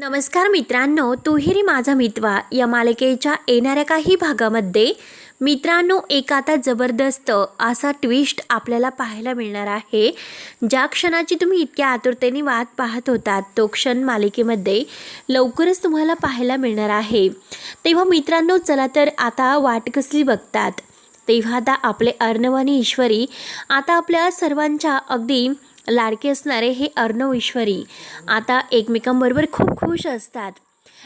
नमस्कार मित्रांनो तुहिरी माझा मितवा. या मालिकेच्या येणाऱ्या काही भागामध्ये मित्रांनो एक आता जबरदस्त असा ट्विस्ट आपल्याला पाहायला मिळणार आहे. ज्या क्षणाची तुम्ही इतक्या आतुरतेने वाट पाहत होतात तो क्षण मालिकेमध्ये लवकरच तुम्हाला पाहायला मिळणार आहे. तेव्हा मित्रांनो चला तर आता वाट कसली बघतात. तेव्हा आता आपले अर्णव आणि ईश्वरी आता आपल्या सर्वांच्या अगदी लाडके असणारे हे अर्णव ईश्वरी आता एकमेकांबरोबर खूप खुश असतात.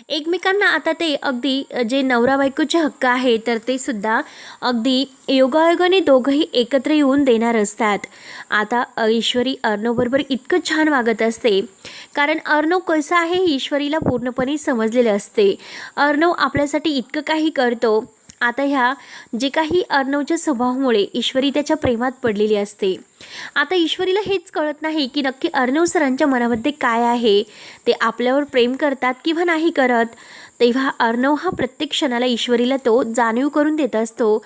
एकमेकांना आता ते अगदी जे नवरा बायकोचे हक्क आहे तर ते सुद्धा अगदी योगायोगाने दोघंही एकत्र येऊन देणार असतात. आता ईश्वरी अर्णवबरोबर इतकं छान वागत असते. कारण अर्णव कसं आहे हे ईश्वरीला पूर्णपणे समजलेलं असते. अर्णव आपल्यासाठी इतकं काही करतो आता ह्या जे काही अर्णवच्या स्वभावामुळे ईश्वरी त्याच्या प्रेमात पडलेली असते. आता ईश्वरीला हेच कळत नाही की नक्की अर्णव सरांच्या मनामध्ये काय आहे? ते आपल्यावर प्रेम करतात किंवा नाही करत? तेव्हा अर्णव हा प्रत्येक क्षणाला ईश्वरीला तो जाणीव करून देत असतो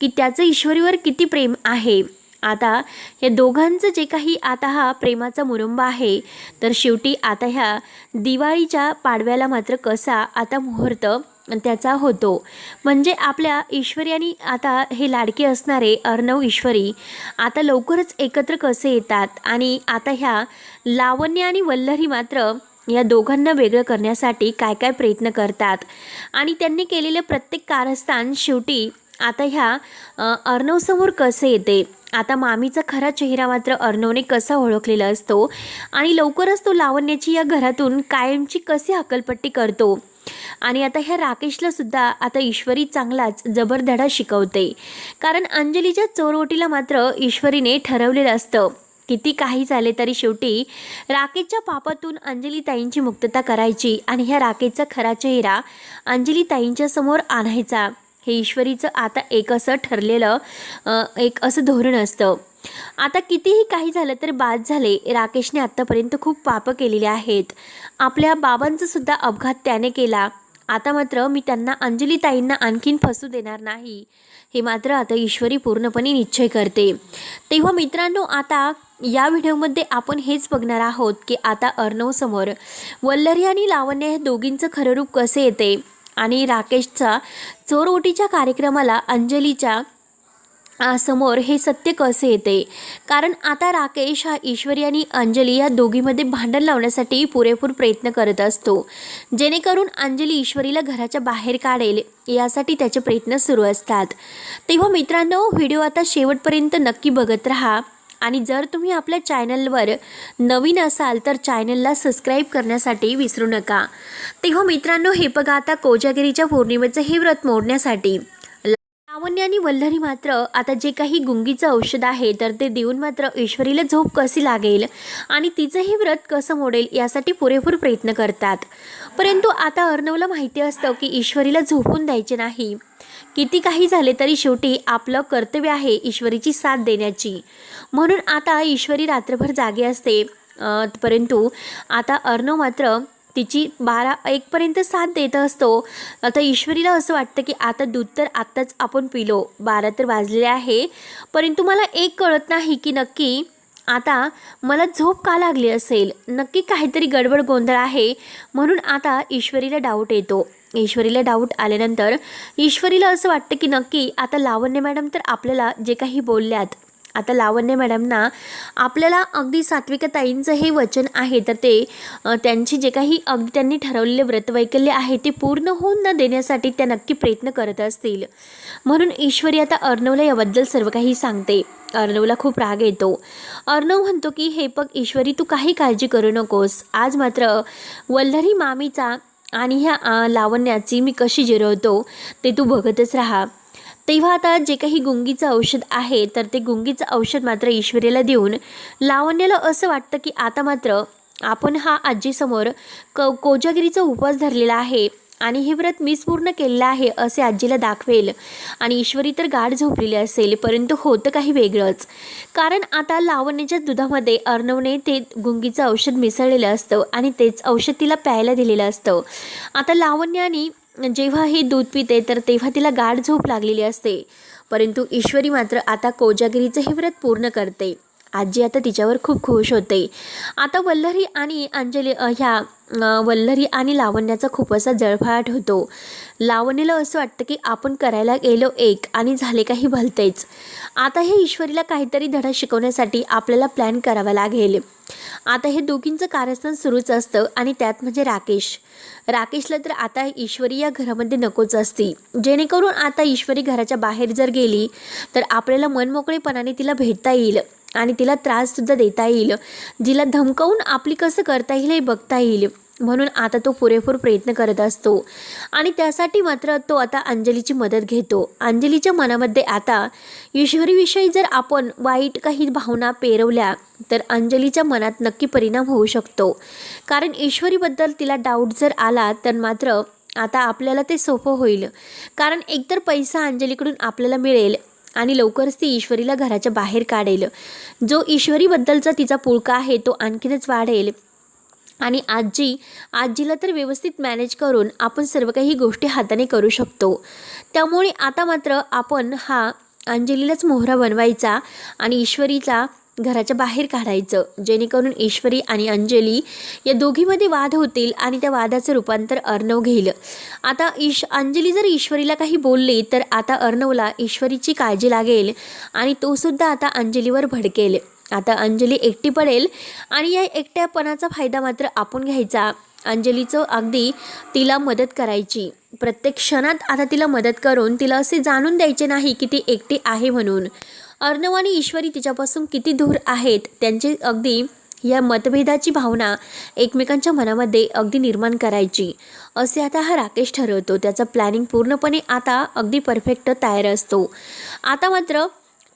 की त्याचं ईश्वरीवर किती प्रेम आहे. आता या दोघांचं जे काही आता हा प्रेमाचा मुरंबा आहे तर शेवटी आता ह्या दिवाळीच्या पाडव्याला मात्र कसा आता मुहूर्त त्याचा होतो. म्हणजे आपल्या ईश्वरी आणि आता हे लाडके असणारे अर्णव ईश्वरी आता लवकरच एकत्र कसे येतात? आणि आता ह्या लावण्य आणि वल्लरी मात्र या दोघांना वेगळं करण्यासाठी काय काय प्रयत्न करतात? आणि त्यांनी केलेले प्रत्येक कारस्थान शेवटी आता ह्या अर्णवसमोर कसे येते? आता मामीचा खरा चेहरा मात्र अर्णवने कसा ओळखलेला असतो? आणि लवकरच तो लावण्याची या घरातून कायमची कशी हकलपट्टी करतो? आणि आता ह्या राकेशला सुद्धा आता ईश्वरी चांगलाच जबरधडा शिकवते. कारण अंजलीच्या चोरवटीला मात्र ईश्वरीने ठरवलेलं असतं. किती काही झाले तरी शेवटी राकेशच्या पापातून अंजली ताईंची मुक्तता करायची आणि ह्या राकेशचा खरा चेहरा अंजली ताईंच्या समोर आणायचा. हे ईश्वरीचं आता एक असं ठरलेलं एक असं धोरण असतं. आता कितीही काही झालं तर बाद झाले राकेशने आत्तापर्यंत खूप पापं केलेली आहेत. आपल्या बाबांचा सुद्धा अपघात त्याने केला. आता मात्र मी त्यांना अंजलीताईंना आणखीन फसू देणार नाही. हे मात्र आता ईश्वरी पूर्णपणे निश्चय करते. तेव्हा मित्रांनो आता या व्हिडिओमध्ये आपण हेच बघणार आहोत की आता अर्णवसमोर वल्लरी आणि लावण्य या दोघींचं खरं रूप कसे येते? आणि राकेशचा चोरओटीच्या कार्यक्रमाला अंजलीच्या समोर हे सत्य कसे येते? कारण आता राकेश हा ईश्वरी आणि अंजली या दोघीमध्ये भांडण लावण्यासाठी पुरेपूर प्रयत्न करत असतो. जेणेकरून अंजली ईश्वरीला घराच्या बाहेर काढेल यासाठी त्याचे प्रयत्न सुरू असतात. तेव्हा मित्रांनो व्हिडिओ आता शेवटपर्यंत नक्की बघत राहा आणि जर तुम्ही आपल्या चॅनलवर नवीन असाल तर चॅनलला सबस्क्राईब करण्यासाठी विसरू नका. तेव्हा मित्रांनो हे बघा आता कोजागिरीच्या पौर्णिमेचं हे व्रत मोडण्यासाठी. लावण्य आणि वल्लरी मात्र आता जे काही गुंगीचं औषध आहे तर ते देऊन मात्र ईश्वरीला झोप कशी लागेल आणि तिचंही व्रत कसं मोडेल यासाठी पुरेपूर प्रयत्न करतात. परंतु आता अर्णवला माहिती असतं की ईश्वरीला झोपून द्यायचे नाही. किती काही झाले तरी शेवटी आपलं कर्तव्य आहे ईश्वरीची साथ देण्याची. म्हणून आता ईश्वरी रात्रभर जागे असते. परंतु आता अर्णव मात्र तिची बारा एकपर्यंत साथ देत असतो. आता ईश्वरीला असं वाटतं की आता दूध तर आत्ताच आपण पिलो. बारा तर वाजलेले आहे. परंतु मला एक कळत नाही की नक्की आता मला झोप का लागली असेल? नक्की काहीतरी गडबड गोंधळ आहे. म्हणून आता ईश्वरीला डाऊट येतो. ईश्वरीला डाऊट आल्यानंतर ईश्वरीला असं वाटतं की नक्की आता लावण्य मॅडम तर आपल्याला जे काही बोलल्यात आता लावण्य मॅडमना आपल्याला अगदी सात्विकताईंचं हे वचन आहे तर ते त्यांची जे काही अगदी त्यांनी ठरवलेले व्रतवैकल्य आहे ते पूर्ण होऊन न देण्यासाठी त्या नक्की प्रयत्न करत असतील. म्हणून ईश्वरी आता अर्णवला याबद्दल सर्व काही सांगते. अर्णवला खूप राग येतो. अर्णव म्हणतो की हे बघ ईश्वरी तू काही काळजी करू नकोस. आज मात्र वल्लरी मामीचा आणि ह्या लावण्याची मी कशी जिरवतो ते तू बघतच राहा. तेव्हा आता जे काही गुंगीचं औषध आहे तर ते गुंगीचं औषध मात्र ईश्वरीला देऊन लावण्याला असं वाटतं की आता मात्र आपण हा आजीसमोर क कोजागिरीचा उपवास धरलेला आहे आणि हे व्रत मीच पूर्ण केलेलं आहे असे आजीला दाखवेल. आणि ईश्वरी तर गाढ झोपलेली असेल परंतु होतं काही वेगळंच. कारण आता लावण्याच्या दुधामध्ये अर्णवने ते गुंगीचं औषध मिसळलेलं असतं आणि तेच औषध तिला प्यायला दिलेलं असतं. आता लावण्याने जेव्हा ही दूध पिते तर तेव्हा तिला गाढ झोप लागलेली असते. परंतु ईश्वरी मात्र आता कोजागिरीचं हे व्रत पूर्ण करते. आजी आता तिच्यावर खूप खुश होते. आता वल्लरी आणि अंजली ह्या वल्लरी आणि लावण्याचा खूप असा जळफळाट होतो. लावणीला असं वाटतं की आपण करायला गेलो एक आणि झाले काही भलतेच. आता हे ईश्वरीला काहीतरी धडा शिकवण्यासाठी आपल्याला प्लॅन करावा लागेल. आता हे दोघींचं कार्यस्थान सुरूच असतं आणि त्यात म्हणजे राकेश. राकेशला तर आता ईश्वरी या घरामध्ये नकोच असती. जेणेकरून आता ईश्वरी घराच्या बाहेर जर गेली तर आपल्याला मनमोकळेपणाने तिला भेटता येईल आणि तिला त्राससुद्धा देता येईल. जिला धमकावून आपली कसं करता येईल हे बघता येईल. म्हणून आता तो पुरेपूर प्रयत्न करत असतो. आणि त्यासाठी मात्र तो आता अंजलीची मदत घेतो. अंजलीच्या मनामध्ये आता ईश्वरीविषयी जर आपण वाईट काही भावना पेरवल्या तर अंजलीच्या मनात नक्की परिणाम होऊ शकतो. कारण ईश्वरीबद्दल तिला डाऊट जर आला तर मात्र आता आपल्याला ते सोपं होईल. कारण एकतर पैसा अंजलीकडून आपल्याला मिळेल आणि लवकरच ती ईश्वरीला घराच्या बाहेर काढेल. जो ईश्वरीबद्दलचा तिचा पुळका आहे तो आणखीनच वाढेल. आणि आजी आजीला तर व्यवस्थित मॅनेज करून आपण सर्व काही गोष्टी हाताने करू शकतो. त्यामुळे आता मात्र आपण हा अंजलीलाच मोहरा बनवायचा आणि ईश्वरीचा घराच्या बाहेर काढायचं. जेणेकरून ईश्वरी आणि अंजली या दोघीमध्ये वाद होतील आणि त्या वादाचं रूपांतर अर्णव घेईल. आता ईश अंजली जर ईश्वरीला काही बोलली तर आता अर्णवला ईश्वरीची काळजी लागेल आणि तोसुद्धा आता अंजलीवर भडकेल. आता अंजली एकटी पडेल आणि या एकट्यापणाचा फायदा मात्र आपण घ्यायचा. अंजलीचं अगदी तिला मदत करायची. प्रत्येक क्षणात आता तिला मदत करून तिला असे जाणून द्यायचे नाही की ती एकटी आहे म्हणून. अर्णव आणि ईश्वरी तिच्यापासून किती दूर आहेत त्यांचे अगदी या मतभेदाची भावना एकमेकांच्या मनामध्ये अगदी निर्माण करायची. असे आता हा राकेश ठरवतो. त्याचा प्लॅनिंग पूर्णपणे आता अगदी परफेक्ट तयार असतो. आता मात्र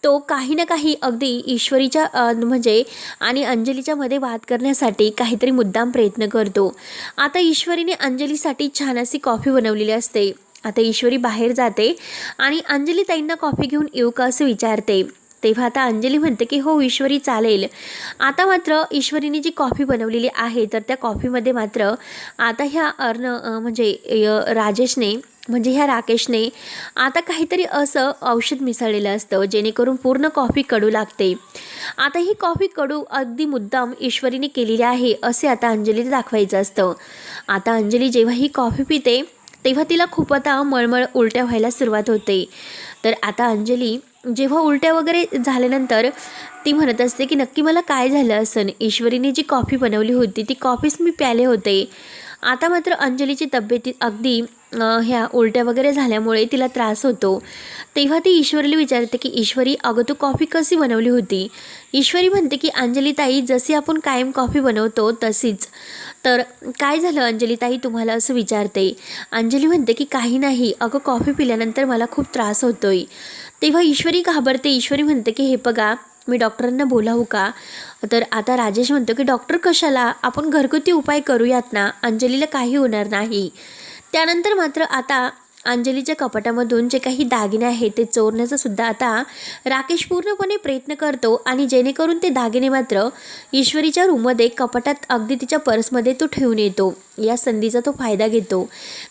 तो काही ना काही अगदी ईश्वरीच्या म्हणजे आणि अंजलीच्या मध्ये वाद करण्यासाठी काहीतरी मुद्दाम प्रयत्न करतो. आता ईश्वरीने अंजलीसाठी छान अशी कॉफी बनवलेली असते. आता ईश्वरी बाहेर जाते आणि अंजली ताईंना कॉफी घेऊन येऊ का असं विचारते. तेव्हा आता अंजली म्हणते की हो ईश्वरी चालेल. आता मात्र ईश्वरीने जी कॉफी बनवलेली आहे तर त्या कॉफीमध्ये मात्र आता ह्या अर्ण म्हणजे य- राजेशने म्हणजे ह्या राकेशने आता काहीतरी असं औषध मिसळलेलं असतं जेणेकरून पूर्ण कॉफी कडू लागते. आता ही कॉफी कडू अगदी मुद्दाम ईश्वरीने केलेली आहे असे आता अंजलीला दाखवायचं असतं. आता अंजली जेव्हा ही कॉफी पिते तेव्हा तिला खूप आता मळमळ उलट्या व्हायला सुरुवात होते. तर आता अंजली जेव्हा उलट्या वगैरे झाल्यानंतर ती म्हणत असते की नक्की मला काय झालं असन? ईश्वरीने जी कॉफी बनवली होती ती कॉफीच मी प्याले होते. आता मात्र अंजलीची तब्येती अगदी ह्या उलट्या वगैरे झाल्यामुळे तिला त्रास होतो. तेव्हा ती ईश्वरीला विचारते की ईश्वरी अगं तू कॉफी कशी बनवली होती? ईश्वरी म्हणते की अंजली ताई जशी आपण कायम कॉफी बनवतो तशीच. तर काय झालं? अंजली ताई तुम्हाला असं विचारते. अंजली म्हणते की काही नाही. अगं कॉफी पिल्यानंतर मला खूप त्रास होतोय. तेव्हा ईश्वरी घाबरते. ईश्वरी म्हणते की हे बघा मी डॉक्टरांना बोलावू का? तर आता राजेश म्हणतो की डॉक्टर कशाला? आपण घरगुती उपाय करूयात ना? अंजलीला काही होणार नाही. त्यानंतर मात्र आता अंजलीच्या कपाटामधून जे काही दागिने आहेत ते चोरण्याचा सुद्धा आता राकेश पूर्णपणे प्रयत्न करतो आणि जेणेकरून ते दागिने मात्र ईश्वरीच्या रूममध्ये कपाटात अगदी तिच्या पर्समध्ये तो ठेवून येतो. या संधीचा तो फायदा घेतो.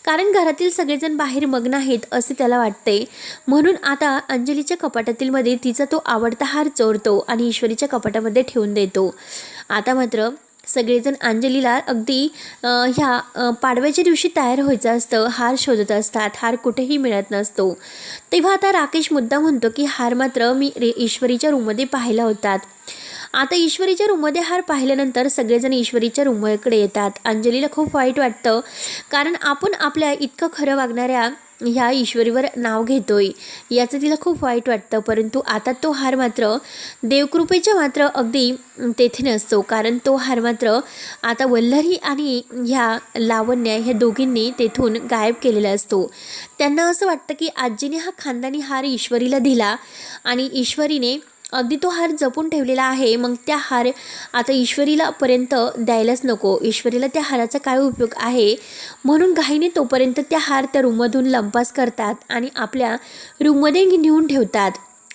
कारण घरातील सगळेजण बाहेर मग्न आहेत असे त्याला वाटते. म्हणून आता अंजलीच्या कपाटातील मध्ये तिचा तो आवडता हार चोरतो आणि ईश्वरीच्या कपाटामध्ये ठेवून देतो. आता मात्र सगळेजण अंजलीला अगदी ह्या पाडव्याच्या दिवशी तयार व्हायचं असतं हार शोधत असतात हार कुठेही मिळत नसतो. तेव्हा आता राकेश मुद्दा म्हणतो की हार मात्र मी रे ईश्वरीच्या रूममध्ये पाहिला होतात. आता ईश्वरीच्या रूममध्ये हार पाहिल्यानंतर सगळेजण ईश्वरीच्या रूमकडे येतात. अंजलीला खूप वाईट वाटतं. कारण आपण आपल्या इतकं खरं वागणाऱ्या ह्या ईश्वरीवर नाव घेतोय. याचं तिला खूप वाईट वाटतं. परंतु आता तो हार मात्र देवकृपेच्या मात्र अगदी तेथे नसतो. कारण तो हार मात्र आता वल्लरी आणि ह्या लावण्या ह्या दोघींनी तेथून गायब केलेला असतो. त्यांना असं वाटतं की आजीने हा खानदानी हार ईश्वरीला दिला आणि ईश्वरीने अगदी तो हार जपून ठेवलेला आहे. मग त्या हार आता ईश्वरीला पर्यंत द्यायलाच नको. ईश्वरीला त्या हाराचा काय उपयोग आहे? म्हणून घाईने तोपर्यंत त्या हार त्या रूममधून लंपास करतात आणि आपल्या रूममध्ये नेऊन ठेवतात.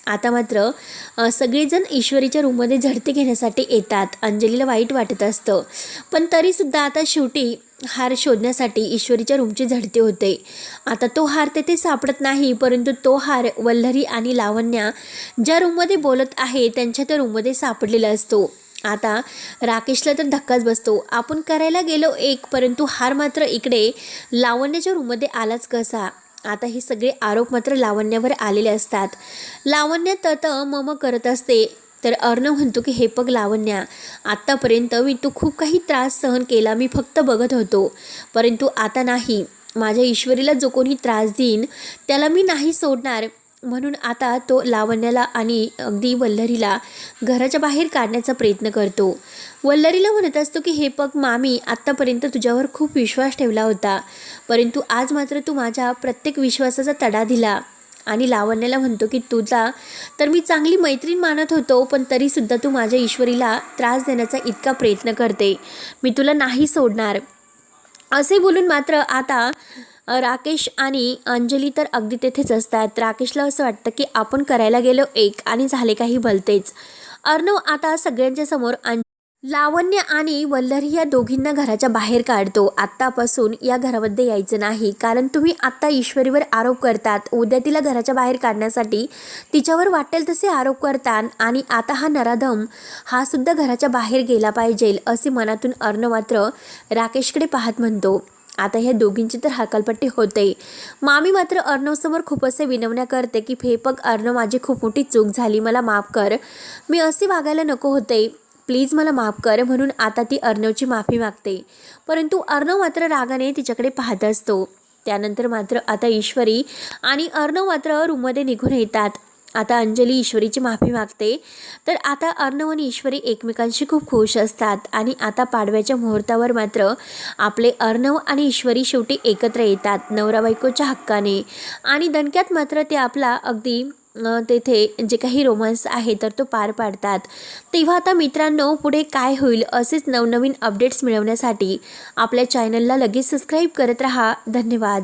आता मात्र सगळेजण ईश्वरीच्या रूममध्ये झडते घेण्यासाठी येतात. अंजलीला वाईट वाटत असतं. पण तरीसुद्धा आता शेवटी हार शोधण्यासाठी ईश्वरीच्या रूमची झडते होते. आता तो हार तेथे सापडत नाही परंतु तो हार वल्लरी आणि लावण्या ज्या रूममध्ये बोलत आहे त्यांच्या त्या रूममध्ये सापडलेला असतो. आता राकेशला तर धक्काच बसतो. आपण करायला गेलो एक परंतु हार मात्र इकडे लावण्याच्या रूममध्ये आलाच कसा? आता हे सगळे आरोप मात्र लावण्यावर आलेले असतात. लावण्य तत मम करत असते. तर अर्णव म्हणतो की हे पग लावण्या आत्तापर्यंत मी तू खूप काही त्रास सहन केला. मी फक्त बघत होतो. परंतु आता नाही. माझ्या ईश्वरीला जो कोणी त्रास देईन त्याला मी नाही सोडणार. म्हणून आता तो लावण्याला आणि अगदी वल्लरीला घराच्या बाहेर काढण्याचा प्रयत्न करतो. वल्लरीला म्हणत असतो की हे पग मामी आत्तापर्यंत तुझ्यावर खूप विश्वास ठेवला होता. परंतु आज मात्र तू माझ्या प्रत्येक विश्वासाचा तडा दिला. आणि लावण्याला म्हणतो की तुझा. तर मी चांगली मैत्रीण मानत होतो पण तरीसुद्धा तू माझ्या ईश्वरीला त्रास देण्याचा इतका प्रयत्न करते. मी तुला नाही सोडणार. असे बोलून मात्र आता राकेश आणि अंजली तर अगदी तेथेच असतात. राकेशला असं वाटतं की आपण करायला गेलो एक आणि झाले काही भलतेच. अर्णव आता सगळ्यांच्या समोर अं लावण्य आणि वल्लरी या दोघींना घराच्या बाहेर काढतो. आत्तापासून या घरामध्ये यायचं नाही. कारण तुम्ही आत्ता ईश्वरीवर आरोप करतात. उद्या तिला घराच्या बाहेर काढण्यासाठी तिच्यावर वाटेल तसे आरोप करतात आणि आता हा नराधम हा सुद्धा घराच्या बाहेर गेला पाहिजे असे मनातून अर्ण मात्र राकेशकडे पाहत म्हणतो. आता ह्या दोघींची तर हकालपट्टी होते. मामी मात्र अर्णवसमोर खूप असे विनवण्या करते की फेपक अर्णव माझी खूप मोठी चूक झाली. मला माफ कर. मी असे वागायला नको होते. प्लीज मला माफ कर म्हणून आता ती अर्णवची माफी मागते. परंतु अर्णव मात्र रागाने तिच्याकडे पाहत असतो. त्यानंतर मात्र आता ईश्वरी आणि अर्णव मात्र रूममध्ये निघून येतात. आता अंजली ईश्वरीची माफी मागते. तर आता अर्णव आणि ईश्वरी एकमेकांशी खूप खुश असतात आणि आता पाडव्याच्या मुहूर्तावर मात्र आपले अर्णव आणि ईश्वरी शेवटी एकत्र येतात नवरा बायकोच्या हक्काने. आणि दणक्यात मात्र ते आपला अगदी तेथे जे काही रोमांस आहे तर तो पार पाडतात. तेव्हा आता मित्रांनो पुढे काय होईल असेच नवनवीन अपडेट्स मिळवण्यासाठी आपल्या चॅनलला लगेच सबस्क्राईब करत राहा. धन्यवाद.